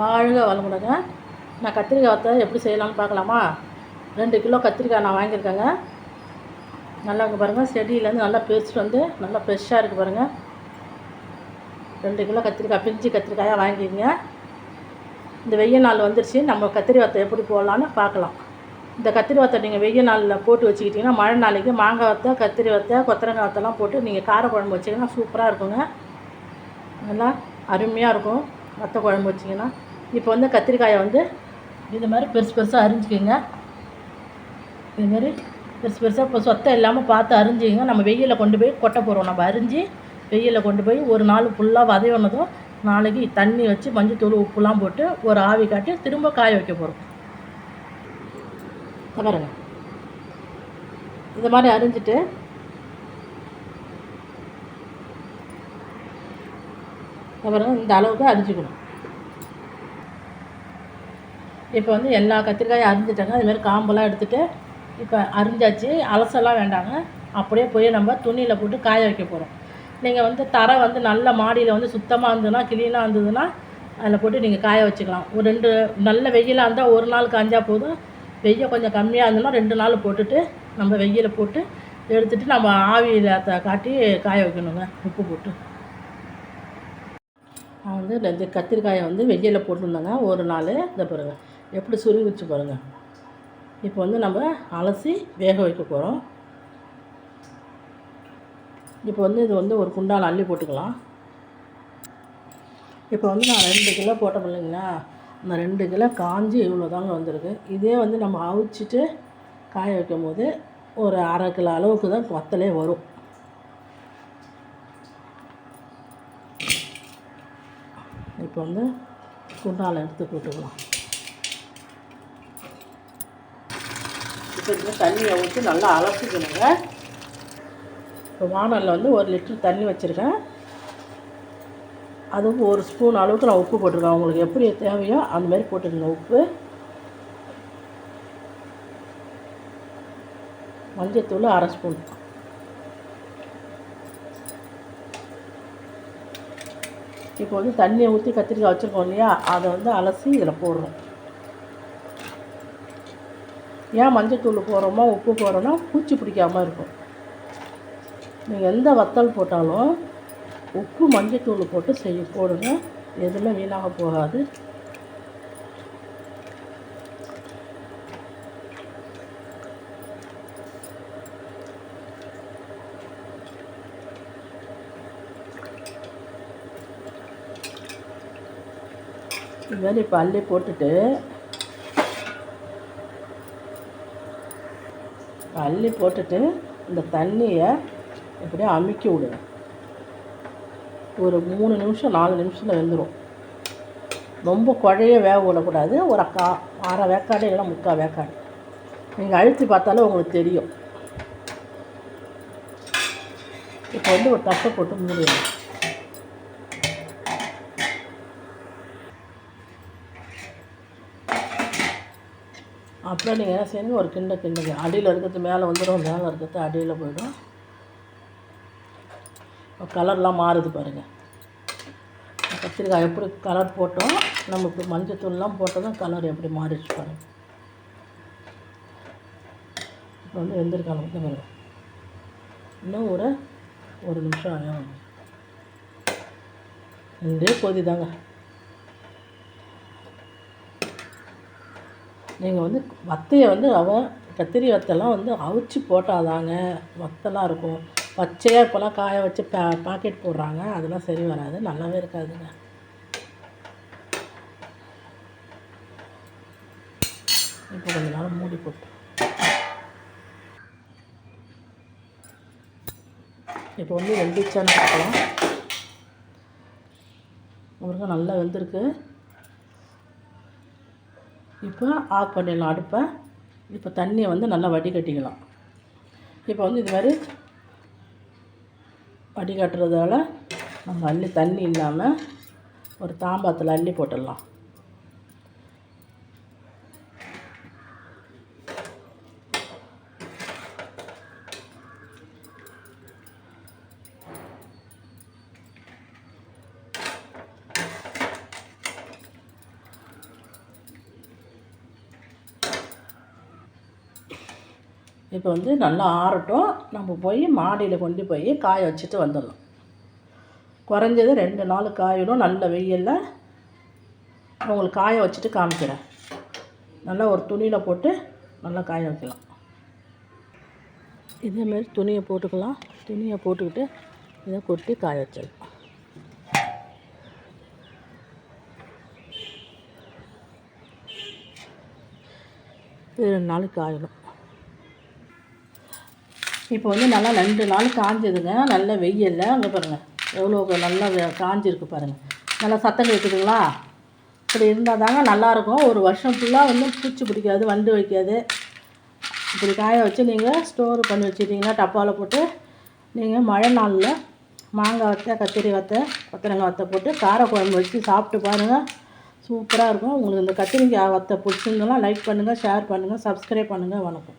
வாழ்க வளமுடங்க. நான் கத்திரிக்காய் வத்த எப்படி செய்யலாம்னு பார்க்கலாமா? ரெண்டு கிலோ கத்திரிக்காய் நான் வாங்கியிருக்கேங்க. நல்லா இங்கே பாருங்கள் செடியிலேருந்து நல்லா பேஸ்ட் வந்து நல்லா ஃப்ரெஷ்ஷாக இருக்குது பாருங்கள் ரெண்டு கிலோ கத்திரிக்காய் பிஞ்சு கத்திரிக்காயாக வாங்கிக்கிங்க இந்த வெய்ய நாள் வந்துருச்சு. நம்ம கத்திரி வத்தை எப்படி போடலான்னு பார்க்கலாம். இந்த கத்திரி வத்தை நீங்கள் வெய்ய நாளில் போட்டு வச்சுக்கிட்டிங்கன்னா மழை நாளைக்கு மாங்காய் வத்தை கத்திரி வத்தை கொத்தரங்காய் வத்தெல்லாம் போட்டு நீங்கள் காரக்குழம்பு வச்சிங்கன்னா சூப்பராக இருக்குங்க. நல்லா அருமையாக இருக்கும். வத்த குழம்பு வச்சிங்கன்னா இப்போ வந்து கத்திரிக்காயை வந்து இது மாதிரி பெருசு பெருசாக அரிஞ்சிக்கோங்க. இது மாதிரி பெருசு பெருசாக இப்போ சொத்தை இல்லாமல் பார்த்து அரிஞ்சிக்கங்க. நம்ம வெயிலில் கொண்டு போய் கொட்ட போகிறோம் நம்ம அரிஞ்சு வெயிலில் கொண்டு போய் ஒரு நாள் ஃபுல்லாக வதையோனதும் நாளைக்கு தண்ணி வச்சு மஞ்சத்தூள் உப்புலாம் போட்டு ஒரு ஆவி காட்டி திரும்ப காய வைக்க போகிறோம் பாருங்க. இது மாதிரி அரிஞ்சிட்டு இதை இந்த அளவுக்கு அரிஞ்சிக்கணும் இப்போ வந்து எல்லா கத்திரிக்காயும் அரிஞ்சிட்டாங்க அதுமாரி காம்பெல்லாம் எடுத்துகிட்டு இப்போ அரிஞ்சாச்சு அலசெல்லாம் வேண்டாங்க. அப்படியே போய் நம்ம துணியில் போட்டு காய வைக்க போகிறோம் நீங்கள் வந்து தரை வந்து நல்ல மாடியில் வந்து சுத்தமாக இருந்ததுன்னா க்ளீனாக இருந்ததுன்னா அதில் போட்டு நீங்கள் காய வச்சுக்கலாம். ஒரு ரெண்டு நல்ல வெயிலாக இருந்தால் ஒரு நாள் காஞ்சா போதும். வெய்ய கொஞ்சம் கம்மியாக இருந்ததுன்னா ரெண்டு நாள் போட்டுட்டு நம்ம வெயில போட்டு எடுத்துகிட்டு நம்ம ஆவியில் காட்டி காய வைக்கணுங்க. உப்பு போட்டு. நான் வந்து இந்த கத்திரிக்காயை வந்து வெயிலில் போட்டிருந்தேங்க ஒரு நாள் இதை பாருங்கள் எப்படி சுருங்கிச்சு பாருங்கள் இப்போ வந்து நம்ம அலசி வேக வைக்க போகிறோம் இப்போ வந்து இது வந்து ஒரு குண்டால் அள்ளி போட்டுக்கலாம். இப்போ வந்து நான் ரெண்டு கிலோ போட்டோம் இல்லைங்களா? அந்த ரெண்டு கிலோ காஞ்சி இவ்வளோ தாங்க வந்திருக்கு. இதே வந்து நம்ம அவிச்சிட்டு காய வைக்கும் போது ஒரு அரை கிலோ அளவுக்கு தான் வத்தலே வரும். இப்போ வந்து குண்டால எடுத்து போட்டுக்கலாம். இப்போ இந்த தண்ணியை ஊற்றி நல்லா அலசிக்கணுங்க. இப்போ வானலில் வந்து ஒரு லிட்டர் தண்ணி வச்சுருக்கேன். அதுவும் ஒரு ஸ்பூன் அளவுக்கு நான் உப்பு போட்டிருக்கேன். உங்களுக்கு எப்படி தேவையோ அந்த மாதிரி போட்டுக்கங்க உப்பு. மஞ்சத்தூள் அரை ஸ்பூன். இப்போ வந்து தண்ணியை ஊற்றி கத்திரிக்காய் வச்சுருக்கோம் இல்லையா? அதை வந்து அலசி இதில் போடுறோம். ஏன் மஞ்சத்தூள் போடுறோமோ உப்பு போடுறோன்னா பூச்சி பிடிக்காமல் இருக்கும். நீங்கள் எந்த வத்தல் போட்டாலும் உப்பு மஞ்சத்தூள் போட்டு செய்ய போடுங்க. எதுவுமே வீணாக போகாது. இது மாதிரி இப்போ அள்ளி போட்டுட்டு அள்ளி போட்டுட்டு இந்த தண்ணியை இப்படியே அமுக்கி விடுங்க ஒரு மூணு நிமிஷம் நாலு நிமிஷத்தில் வெந்துடும் ரொம்ப குழைய வேக விடக்கூடாது. ஒரு அக்கா அரை வேக்காடு இல்லை முக்கால் வேக்காடு. நீங்கள் அழுத்தி பார்த்தாலே உங்களுக்கு தெரியும். இப்போ வந்து ஒரு தட்டை போட்டு மூடிடணும். அப்புறம் நீங்கள் என்ன செய்யணும் ஒரு கிண்ட கிண்டுங்க. அடியில் இருக்கிறது மேலே வந்துடும் மேலே இருக்கிறது அடியில் போயிடும். கலர்லாம் மாறுது பாருங்கள் கத்திரிக்காய் எப்படி கலர் போட்டோம் நமக்கு மஞ்சத்தூள்லாம் போட்டதும் கலர் எப்படி மாறிடுச்சு பாருங்கள் இப்போ வந்து வெந்திருக்காங்க வந்து பாருங்கள் இன்னும் ஒரு ஒரு நிமிஷம் ஆகும் ரெண்டே கொதி தாங்க. நீங்கள் வந்து வத்தையை வந்து அவ கத்திரி வத்தெல்லாம் வந்து அவிச்சு போட்டாதாங்க. வத்தெல்லாம் இருக்கும். பச்சையாக இப்போலாம் காய வச்சு பா பாக்கெட் போடுறாங்க. அதெல்லாம் சரி வராது. நல்லாவே இருக்காதுங்க. இப்போ கொஞ்ச நேரம் மூடி போட்டு. இப்போ வந்து வெந்துச்சான்னு பார்க்கலாம். உங்களுக்கு நல்லா வெந்திருக்கு. இப்போ ஆஃப் பண்ணிடலாம் அடுப்பை. இப்போ தண்ணியை வந்து நல்லா வடிகட்டிக்கலாம். இப்போ வந்து இது மாதிரி வடிகட்டுறதால நம்ம அள்ளி தண்ணி இல்லாமல் ஒரு தாம்பாத்தில் அள்ளி போட்டுடலாம். இப்போ வந்து நல்லா ஆறட்டும். நம்ம போய் மாடியில் கொண்டு போய் காய வச்சுட்டு வந்துடலாம். குறைஞ்சது ரெண்டு நாள் காயிடும் நல்ல வெயிலில் உங்களுக்கு காய வச்சுட்டு காமிக்கிறேன். நல்லா ஒரு துணியில் போட்டு நல்லா காய வைக்கலாம். இதேமாரி துணியை போட்டுக்கலாம். துணியை போட்டுக்கிட்டு இதை கொட்டி காய வச்சிடலாம். இது ரெண்டு நாளைக்கு ஆயிடும் இப்போ வந்து நல்லா ரெண்டு நாள் காஞ்சதுங்க. நல்ல வெயில்ல. அங்கே பாருங்கள் எவ்வளோ நல்லா காஞ்சிருக்கு பாருங்கள் நல்லா சத்தம் கேட்குதுங்களா இப்படி இருந்தால் தாங்க நல்லாயிருக்கும் ஒரு வருஷம் ஃபுல்லாக வந்து பூச்சி பிடிக்காது வண்டு வைக்காது. இப்படி காய வச்சு நீங்கள் ஸ்டோர் பண்ணி வச்சுட்டிங்கன்னா டப்பாவில் போட்டு நீங்கள் மழை நாளில் மாங்காய் வத்தை கத்திரி வத்தை கொத்தரங்காய் வத்தை போட்டு காரக்குழம்பு வச்சு சாப்பிட்டு பாருங்கள் சூப்பராக இருக்கும். உங்களுக்கு இந்த கத்திரிக்காய் வத்தை பிடிச்சிருந்தெல்லாம் லைக் பண்ணுங்கள் ஷேர் பண்ணுங்கள் சப்ஸ்கிரைப் பண்ணுங்கள் வணக்கம்.